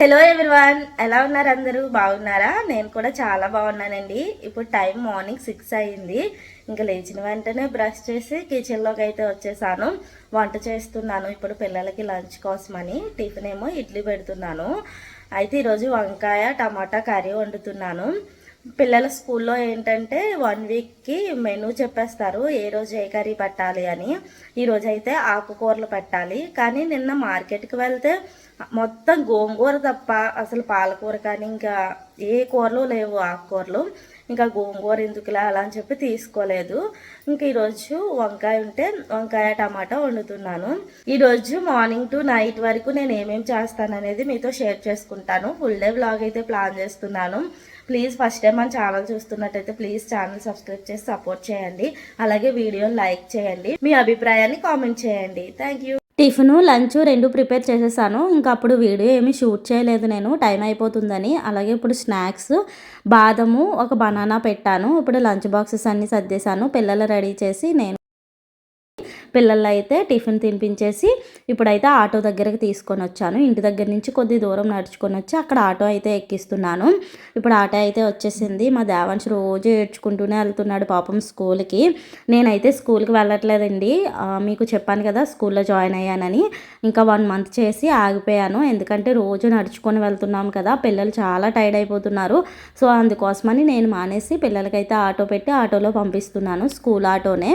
Hello everyone ఎలా ఉన్నారు అందరూ? బాగున్నారా? నేను కూడా చాలా బాగున్నానండి. ఇప్పుడు టైం మార్నింగ్ సిక్స్ అయ్యింది ఇంకా లేచిన వెంటనే బ్రష్ చేసి కిచెన్లోకి అయితే వచ్చేసాను. వంట చేస్తున్నాను. ఇప్పుడు పిల్లలకి లంచ్ కోసమని టిఫిన్ ఏమో ఇడ్లీ పెడుతున్నాను. అయితే ఈరోజు వంకాయ టమాటా కర్రీ వండుతున్నాను. పిల్లల స్కూల్లో ఏంటంటే వన్ వీక్కి మెనూ చెప్పేస్తారు ఏ రోజు ఏ కర్రీ పెట్టాలి అని. ఈరోజు అయితే ఆకుకూరలు పెట్టాలి. కానీ నిన్న మార్కెట్కి వెళ్తే మొత్తం గోంగూర తప్ప అసలు పాలకూర కానీ ఇంకా ఏ కూరలు లేవు ఆకుకూరలు. ఇంకా గోంగూర ఎందుకులా అలా అని చెప్పి తీసుకోలేదు. ఇంకా ఈరోజు వంకాయ ఉంటే వంకాయ టమాటా వండుతున్నాను. ఈరోజు మార్నింగ్ టు నైట్ వరకు నేను ఏమేమి చేస్తాను అనేది మీతో షేర్ చేసుకుంటాను. ఫుల్ డే బ్లాగ్ అయితే ప్లాన్ చేస్తున్నాను. ప్లీజ్ ఫస్ట్ టైం మన ఛానల్ చూస్తున్నట్టయితే ప్లీజ్ ఛానల్ సబ్స్క్రైబ్ చేసి సపోర్ట్ చేయండి. అలాగే వీడియోని లైక్ చేయండి. మీ అభిప్రాయాన్ని కామెంట్ చేయండి. థ్యాంక్ యూ టిఫిన్ లంచ్ రెండు ప్రిపేర్ చేసేసాను. ఇంకా అప్పుడు వీడియో ఏమీ షూట్ చేయలేదు నేను. టైం అయిపోతుందని. అలాగే ఇప్పుడు స్నాక్స్ బాదము ఒక బనానా పెట్టాను. ఇప్పుడు లంచ్ బాక్సెస్ అన్నీ సర్దేశాను. పిల్లలు రెడీ చేసి నేను పిల్లలు అయితే టిఫిన్ తినిపించేసి ఇప్పుడైతే ఆటో దగ్గరకు తీసుకొని వచ్చాను. ఇంటి దగ్గర నుంచి కొద్ది దూరం నడుచుకొని వచ్చి అక్కడ ఆటో అయితే ఎక్కిస్తున్నాను. ఇప్పుడు ఆటో అయితే వచ్చేసింది. మా దేవాంశ్ రోజు ఏడ్చుకుంటూనే వెళ్తున్నాడు పాపం స్కూల్కి. నేనైతే స్కూల్కి వెళ్ళట్లేదండి. మీకు చెప్పాను కదా స్కూల్లో జాయిన్ అయ్యానని. ఇంకా వన్ మంత్ చేసి ఆగిపోయాను. ఎందుకంటే రోజు నడుచుకొని వెళ్తున్నాం కదా పిల్లలు చాలా టైర్డ్ అయిపోతున్నారు. సో అందుకోసమని నేను మానేసి పిల్లలకైతే ఆటో పెట్టి ఆటోలో పంపిస్తున్నాను స్కూల్ ఆటోనే.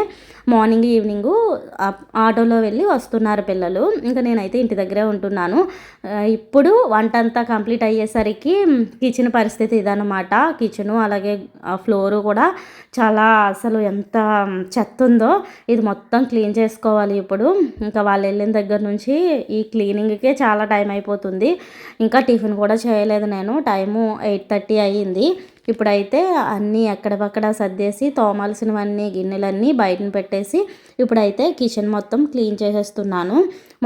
మార్నింగ్ ఈవినింగ్ ఆటోలో వెళ్ళి వస్తున్నారు పిల్లలు. ఇంకా నేనైతే ఇంటి దగ్గరే ఉంటున్నాను. ఇప్పుడు వంట అంతా కంప్లీట్ అయ్యేసరికి కిచెన్ పరిస్థితి ఇదన్నమాట. కిచెను అలాగే ఫ్లోరు కూడా చాలా అసలు ఎంత చెత్త ఉందో ఇది మొత్తం క్లీన్ చేసుకోవాలి ఇప్పుడు. ఇంకా వాళ్ళు వెళ్ళిన దగ్గర నుంచి ఈ క్లీనింగ్కే చాలా టైం అయిపోతుంది. ఇంకా టిఫిన్ కూడా చేయలేదు నేను. టైము ఎయిట్ థర్టీ అయ్యింది. ఇప్పుడైతే అన్నీ ఎక్కడపక్కడ సర్దేసి తోమాల్సినవన్నీ గిన్నెలన్నీ బయటను పెట్టేసి ఇప్పుడైతే కిచెన్ మొత్తం క్లీన్ చేసేస్తున్నాను.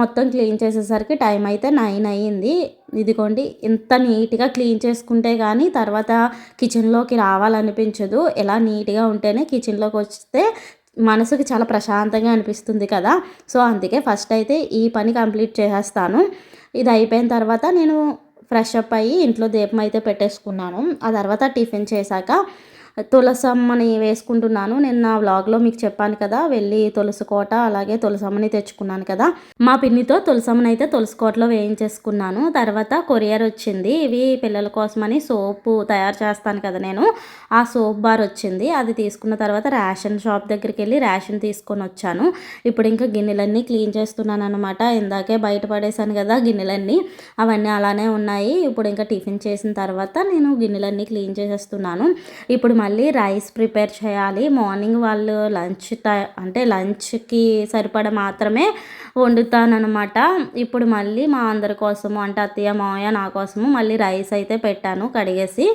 మొత్తం క్లీన్ చేసేసరికి టైం అయితే నైన్ అయ్యింది. ఇదిగోండి ఇంత నీట్గా క్లీన్ చేసుకుంటే కానీ తర్వాత కిచెన్లోకి రావాలనిపించదు. ఎలా నీట్గా ఉంటేనే కిచెన్లోకి వస్తే మనసుకి చాలా ప్రశాంతంగా అనిపిస్తుంది కదా. సో అందుకే ఫస్ట్ అయితే ఈ పని కంప్లీట్ చేసేస్తాను. ఇది అయిపోయిన తర్వాత నేను ఫ్రెష్ అప్ అయ్యి ఇంట్లో దీపం అయితే పెట్టేసుకున్నాను. ఆ తర్వాత టిఫిన్ చేశాక తులసమ్మని వేసుకుంటున్నాను. నిన్న వ్లాగ్లో మీకు చెప్పాను కదా వెళ్ళి తులసి కోట అలాగే తులసమ్మని తెచ్చుకున్నాను కదా. మా పిన్నితో తులసమ్మని అయితే తులసి కోటలో వేయించేసుకున్నాను. తర్వాత కొరియర్ వచ్చింది. ఇవి పిల్లల కోసమని సోపు తయారు చేస్తాను కదా నేను. ఆ సోప్ బార్ వచ్చింది. అది తీసుకున్న తర్వాత రేషన్ షాప్ దగ్గరికి వెళ్ళి రేషన్ తీసుకొని వచ్చాను. ఇప్పుడు ఇంకా గిన్నెలన్నీ క్లీన్ చేస్తున్నాను అనమాట ఇందాకే బయట పడేశాను కదా గిన్నెలన్నీ. అవన్నీ అలానే ఉన్నాయి. ఇప్పుడు ఇంకా టిఫిన్ చేసిన తర్వాత నేను గిన్నెలన్నీ క్లీన్ చేసేస్తున్నాను. ఇప్పుడు మళ్ళీ మళ్ళీ రైస్ ప్రిపేర్ చేయాలి. మార్నింగ్ వాళ్ళు లంచ్ అంటే లంచ్కి సరిపడా మాత్రమే వండుతానమాట ఇప్పుడు మళ్ళీ మా అందరి కోసము అంటే అత్తయ్య మావయ్య నా కోసము మళ్ళీ రైస్ అయితే పెట్టాను కడిగేసి.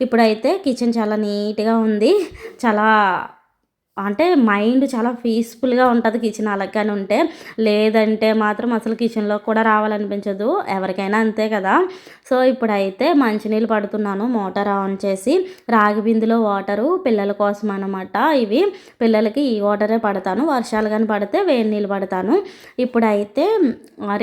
ఇప్పుడైతే కిచెన్ చాలా నీట్గా ఉంది. చాలా అంటే మైండ్ చాలా పీస్ఫుల్గా ఉంటుంది కిచెన్ అలాగని ఉంటే. లేదంటే మాత్రం అసలు కిచెన్లో కూడా రావాలనిపించదు. ఎవరికైనా అంతే కదా. సో ఇప్పుడైతే మంచినీళ్ళు పడుతున్నాను. మోటార్ ఆన్ చేసి రాగి బిందులో వాటరు పిల్లల కోసం అనమాట ఇవి పిల్లలకి ఈ వాటరే పడతాను. వర్షాలు కానీ పడితే వేడి నీళ్ళు పడతాను. ఇప్పుడైతే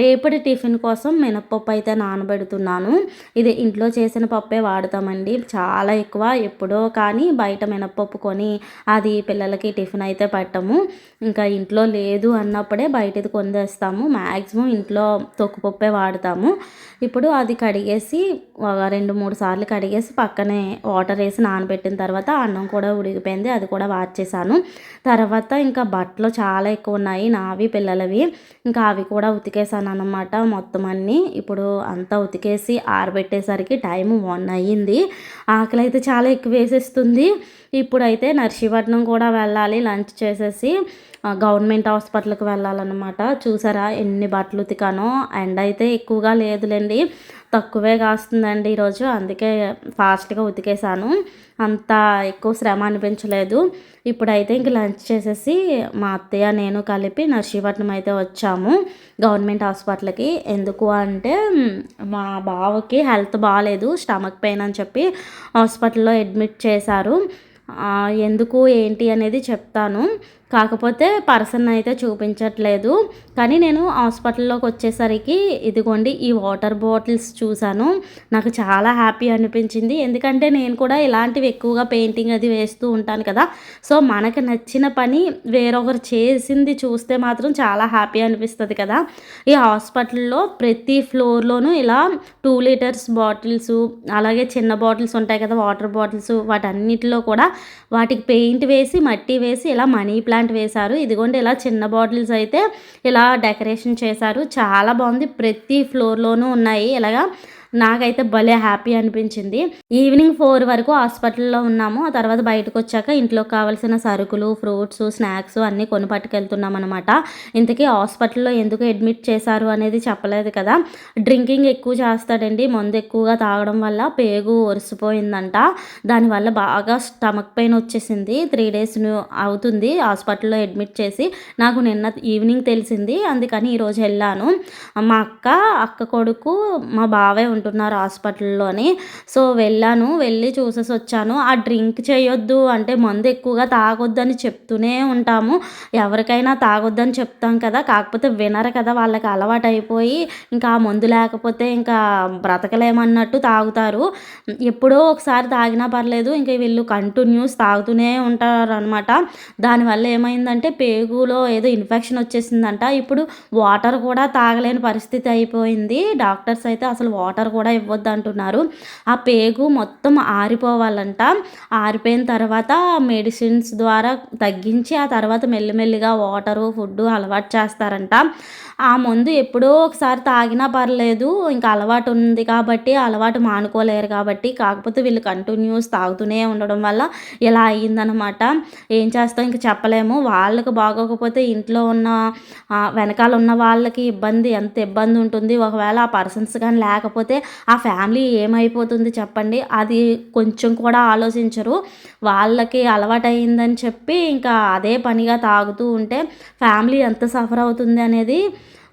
రేపటి టిఫిన్ కోసం మినప్పప్పు అయితే నానబెడుతున్నాను. ఇది ఇంట్లో చేసిన పప్పే వాడతామండి. చాలా ఎక్కువ ఎప్పుడో కానీ బయట మినప్పప్పు కొని అది పిల్లలకి టిఫిన్ అయితే పెట్టము. ఇంకా ఇంట్లో లేదు అన్నప్పుడే బయటది కొందేస్తాము మ్యాక్సిమం ఇంట్లో తొక్కుపప్పే వాడతాము. ఇప్పుడు అది కడిగేసి ఒక రెండు మూడు సార్లు కడిగేసి పక్కనే వాటర్ వేసి నానబెట్టిన తర్వాత అన్నం కూడా ఉడికిపోయింది. అది కూడా వార్చేసాను తర్వాత ఇంకా బట్టలు చాలా ఎక్కువ ఉన్నాయి. నావి పిల్లలవి. ఇంకా అవి కూడా ఉతికేసాను అనమాట మొత్తం అన్నీ. ఇప్పుడు అంతా ఉతికేసి ఆరబెట్టేసరికి టైం వన్ అయ్యింది. ఆకలి అయితే చాలా ఎక్కువ వేసేస్తుంది. ఇప్పుడైతే నర్సీపట్నం కూడా వెళ్ళాలి లంచ్ చేసేసి. గవర్నమెంట్ హాస్పిటల్కి వెళ్ళాలన్నమాట. చూసారా ఎన్ని బట్టలు ఉతికానో? ఎండ అయితే ఎక్కువగా లేదులేండి. తక్కువే కాస్తుందండి ఈరోజు. అందుకే ఫాస్ట్గా ఉతికేసాను. అంత ఎక్కువ శ్రమ అనిపించలేదు. ఇప్పుడైతే ఇంక లంచ్ చేసేసి మా అత్తయ్య నేను కలిపి నర్సీపట్నం అయితే వచ్చాము గవర్నమెంట్ హాస్పిటల్కి. ఎందుకు అంటే మా బావకి హెల్త్ బాగాలేదు స్టమక్ పెయిన్ అని చెప్పి హాస్పిటల్లో అడ్మిట్ చేశారు. ఎందుకు ఏంటి అనేది చెప్తాను. కాకపోతే పర్సన్ అయితే చూపించట్లేదు. కానీ నేను హాస్పిటల్లోకి వచ్చేసరికి ఇదిగోండి ఈ వాటర్ బాటిల్స్ చూశాను. నాకు చాలా హ్యాపీ అనిపించింది. ఎందుకంటే నేను కూడా ఇలాంటివి ఎక్కువగా పెయింటింగ్ అది వేస్తూ ఉంటాను కదా. సో మనకు నచ్చిన పని వేరొకరు చేసింది చూస్తే మాత్రం చాలా హ్యాపీ అనిపిస్తుంది కదా. ఈ హాస్పిటల్లో ప్రతి ఫ్లోర్లోనూ ఇలా టూ లీటర్స్ బాటిల్స్ అలాగే చిన్న బాటిల్స్ ఉంటాయి కదా వాటర్ బాటిల్స్ వాటన్నిటిలో కూడా వాటికి పెయింట్ వేసి మట్టి వేసి ఇలా మనీ ప్లాంట్ వేశారు. ఇదిగోండి ఇలా చిన్న బాటిల్స్ అయితే ఇలా డెకరేషన్ చేశారు. చాలా బాగుంది. ప్రతి ఫ్లోర్లోనూ ఉన్నాయి. ఇలాగా నాకైతే భలే హ్యాపీ అనిపించింది. ఈవినింగ్ ఫోర్ వరకు హాస్పిటల్లో ఉన్నాము. ఆ తర్వాత బయటకు వచ్చాక ఇంట్లో కావాల్సిన సరుకులు ఫ్రూట్స్ స్నాక్స్ అన్నీ కొని పట్టుకెళ్తున్నాం అనమాట ఇంతకీ హాస్పిటల్లో ఎందుకు అడ్మిట్ చేశారు అనేది చెప్పలేదు కదా. డ్రింకింగ్ ఎక్కువ చేస్తాడండి. మందు ఎక్కువగా తాగడం వల్ల పేగు ఒరిసిపోయిందంట. దానివల్ల బాగా స్టమక్ పెయిన్ వచ్చేసింది. త్రీ డేస్ అవుతుంది హాస్పిటల్లో అడ్మిట్ చేసి. నాకు నిన్న ఈవినింగ్ తెలిసింది. అందుకని ఈరోజు వెళ్ళాను. మా అక్క అక్క కొడుకు మా బావే అంటున్నారు హాస్పిటల్లోని. సో వెళ్ళాను వెళ్ళి చూసేసి వచ్చాను. ఆ డ్రింక్ చేయొద్దు అంటే మందు ఎక్కువగా తాగొద్దని చెప్తూనే ఉంటాము. ఎవరికైనా తాగొద్దని చెప్తాం కదా కాకపోతే వినరు కదా వాళ్ళకి అలవాటు అయిపోయి ఇంకా ఆ మందు లేకపోతే ఇంకా బ్రతకలేమన్నట్టు తాగుతారు. ఎప్పుడో ఒకసారి తాగినా పర్లేదు ఇంకా వీళ్ళు కంటిన్యూస్ తాగుతూనే ఉంటారు అనమాట దానివల్ల ఏమైందంటే పేగులో ఏదో ఇన్ఫెక్షన్ వచ్చేసిందంట. ఇప్పుడు వాటర్ కూడా తాగలేని పరిస్థితి అయిపోయింది. డాక్టర్స్ అయితే అసలు వాటర్ కూడా ఇవ్వద్దు అంటున్నారు ఆ పేగు మొత్తం ఆరిపోవాలంట. ఆరిపోయిన తర్వాత మెడిసిన్స్ ద్వారా తగ్గించి ఆ తర్వాత మెల్లిమెల్లిగా వాటరు ఫుడ్ అలవాటు చేస్తారంట. ఆ మందు ఎప్పుడో ఒకసారి తాగినా పర్లేదు ఇంకా అలవాటు ఉంది కాబట్టి అలవాటు మానుకోలేరు కాబట్టి కాకపోతే వీళ్ళు కంటిన్యూస్ తాగుతూనే ఉండడం వల్ల ఇలా అయ్యిందనమాట. ఏం చేస్తాం? ఇంక చెప్పలేము. వాళ్ళకి బాగోకపోతే ఇంట్లో ఉన్న వెనకాల ఉన్న వాళ్ళకి ఇబ్బంది ఎంత ఇబ్బంది ఉంటుంది. ఒకవేళ ఆ పర్సన్స్ కానీ లేకపోతే ఆ ఫ్యామిలీ ఏమైపోతుంది చెప్పండి. అది కొంచెం కూడా ఆలోచించరు. వాళ్ళకి అలవాటు అయిందని చెప్పి ఇంకా అదే పనిగా తాగుతూ ఉంటే ఫ్యామిలీ ఎంత సఫర్ అవుతుంది అనేది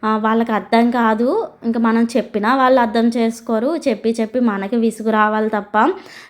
వాళ్ళకి అర్థం కాదు. ఇంకా మనం చెప్పినా వాళ్ళు అర్థం చేసుకోరు. చెప్పి చెప్పి మనకి విసుగు రావాలి తప్ప.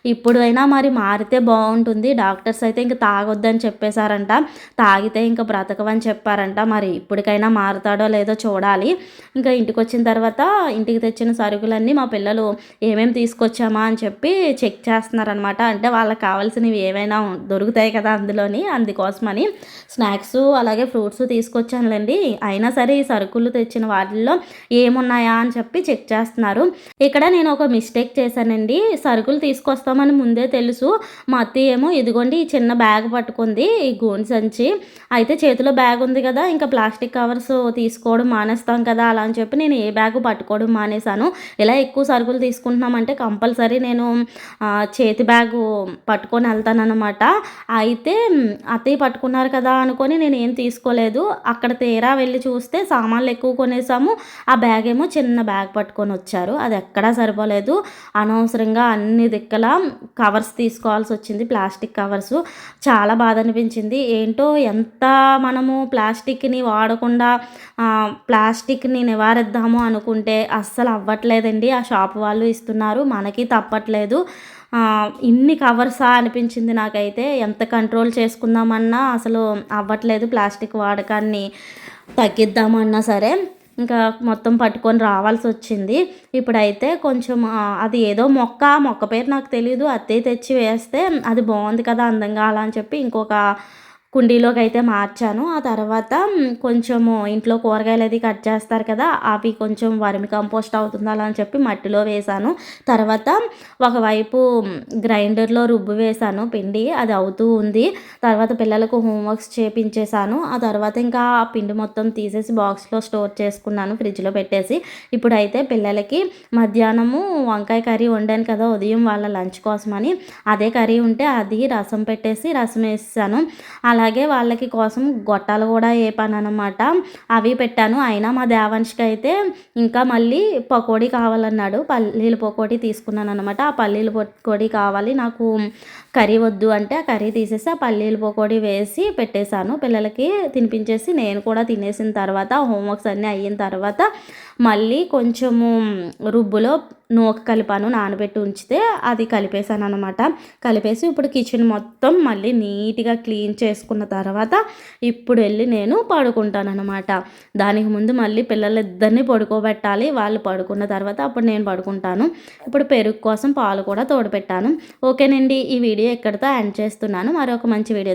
ఇప్పుడైనా మరి మారితే బాగుంటుంది. డాక్టర్స్ అయితే ఇంకా తాగొద్దని చెప్పేశారంట. తాగితే ఇంకా బ్రతకవని చెప్పారంట. మరి ఇప్పటికైనా మారుతాడో లేదో చూడాలి. ఇంకా ఇంటికి వచ్చిన తర్వాత ఇంటికి తెచ్చిన సరుకులన్నీ మా పిల్లలు ఏమేమి తీసుకొచ్చామా అని చెప్పి చెక్ చేస్తున్నారనమాట అంటే వాళ్ళకి కావాల్సినవి ఏవైనా దొరుకుతాయి కదా అందులోని. అందుకోసమని స్నాక్స్ అలాగే ఫ్రూట్స్ తీసుకొచ్చానులేండి. అయినా సరే ఈ సరుకులు తెచ్చిన వాటిల్లో ఏమున్నాయా అని చెప్పి చెక్ చేస్తున్నారు. ఇక్కడ నేను ఒక మిస్టేక్ చేశానండి. సరుకులు తీసుకొస్తామని ముందే తెలుసు. మా అత్తయ్య ఏమో ఇదిగోండి ఈ చిన్న బ్యాగ్ పట్టుకుంది ఈ గోన్ సంచి. అయితే చేతిలో బ్యాగ్ ఉంది కదా ఇంకా ప్లాస్టిక్ కవర్స్ తీసుకోవడం మానేస్తాం కదా అలా అని చెప్పి నేను ఏ బ్యాగ్ పట్టుకోవడం మానేశాను. ఇలా ఎక్కువ సరుకులు తీసుకుంటున్నామంటే కంపల్సరీ నేను చేతి బ్యాగ్ పట్టుకొని వెళ్తానమాట అయితే అత్తయ్య పట్టుకున్నారు కదా అనుకొని నేను ఏం తీసుకోలేదు. అక్కడ తీరా వెళ్ళి చూస్తే సామాన్లు ఎక్కువ కొనేసాము. ఆ బ్యాగ్ ఏమో చిన్న బ్యాగ్ పట్టుకొని వచ్చారు. అది ఎక్కడా సరిపోలేదు. అనవసరంగా అన్ని దిక్కల కవర్స్ తీసుకోవాల్సి వచ్చింది ప్లాస్టిక్ కవర్స్. చాలా బాధ అనిపించింది. ఏంటో ఎంత మనము ప్లాస్టిక్ని వాడకుండా ప్లాస్టిక్ని నివారిద్దాము అనుకుంటే అస్సలు అవ్వట్లేదండి. ఆ షాప్ వాళ్ళు ఇస్తున్నారు. మనకి తప్పట్లేదు. ఇన్ని కవర్సా అనిపించింది నాకైతే. ఎంత కంట్రోల్ చేసుకుందామన్నా అసలు అవ్వట్లేదు ప్లాస్టిక్ వాడకాన్ని. తగ్గిద్దామన్నా సరే ఇంకా మొత్తం పట్టుకొని రావాల్సి వచ్చింది. ఇప్పుడైతే కొంచెం అది ఏదో మొక్క మొక్క పేరు నాకు తెలియదు అత్తయ్య తెచ్చి వేస్తే అది బాగుంది కదా అందంగా అలా అని చెప్పి ఇంకొక కుండీలోకి అయితే మార్చాను. ఆ తర్వాత కొంచెము ఇంట్లో కూరగాయలు అది కట్ చేస్తారు కదా అవి కొంచెం వర్మి కంపోస్ట్ అవుతుంది అలా అని చెప్పి మట్టిలో వేశాను తర్వాత ఒకవైపు గ్రైండర్లో రుబ్బు వేశాను పిండి అది అవుతూ ఉంది. తర్వాత పిల్లలకు హోంవర్క్స్ చేపించేశాను ఆ తర్వాత ఇంకా ఆ పిండి మొత్తం తీసేసి బాక్స్లో స్టోర్ చేసుకున్నాను ఫ్రిడ్జ్లో పెట్టేసి. ఇప్పుడైతే పిల్లలకి మధ్యాహ్నము వంకాయ కర్రీ వండాను కదా ఉదయం వాళ్ళ లంచ్ కోసమని. అదే కర్రీ ఉంటే అది రసం పెట్టేసి రసం వేసాను. అలా అలాగే వాళ్ళకి కోసం గొట్టాలు కూడా వేపాను అనమాట అవి పెట్టాను. అయినా మా దేవాన్షికి అయితే ఇంకా మళ్ళీ పకోడీ కావాలన్నాడు. పల్లీల పకోడీ తీసుకున్నాను అనమాట ఆ పల్లీల పకోడీ కావాలి. నాకు కర్రీ వద్దు అంటే ఆ కర్రీ తీసేసి ఆ పల్లీల పకోడీ వేసి పెట్టేశాను. పిల్లలకి తినిపించేసి నేను కూడా తినేసిన తర్వాత హోంవర్క్స్ అన్నీ అయిన తర్వాత మళ్ళీ కొంచెము రుబ్బులో నూక కలిపాను నానబెట్టి ఉంచితే అది కలిపేసాను అనమాట కలిపేసి ఇప్పుడు కిచెన్ మొత్తం మళ్ళీ నీట్గా క్లీన్ చేసుకున్న తర్వాత ఇప్పుడు వెళ్ళి నేను పడుకుంటాను అనమాట దానికి ముందు మళ్ళీ పిల్లలిద్దరిని పడుకోబెట్టాలి. వాళ్ళు పడుకున్న తర్వాత అప్పుడు నేను పడుకుంటాను. ఇప్పుడు పెరుగు కోసం పాలు కూడా తోడపెట్టాను. ఓకేనండి ఈ వీడియో ఇక్కడితో ఎండ్ చేస్తున్నాను. మరొక మంచి వీడియో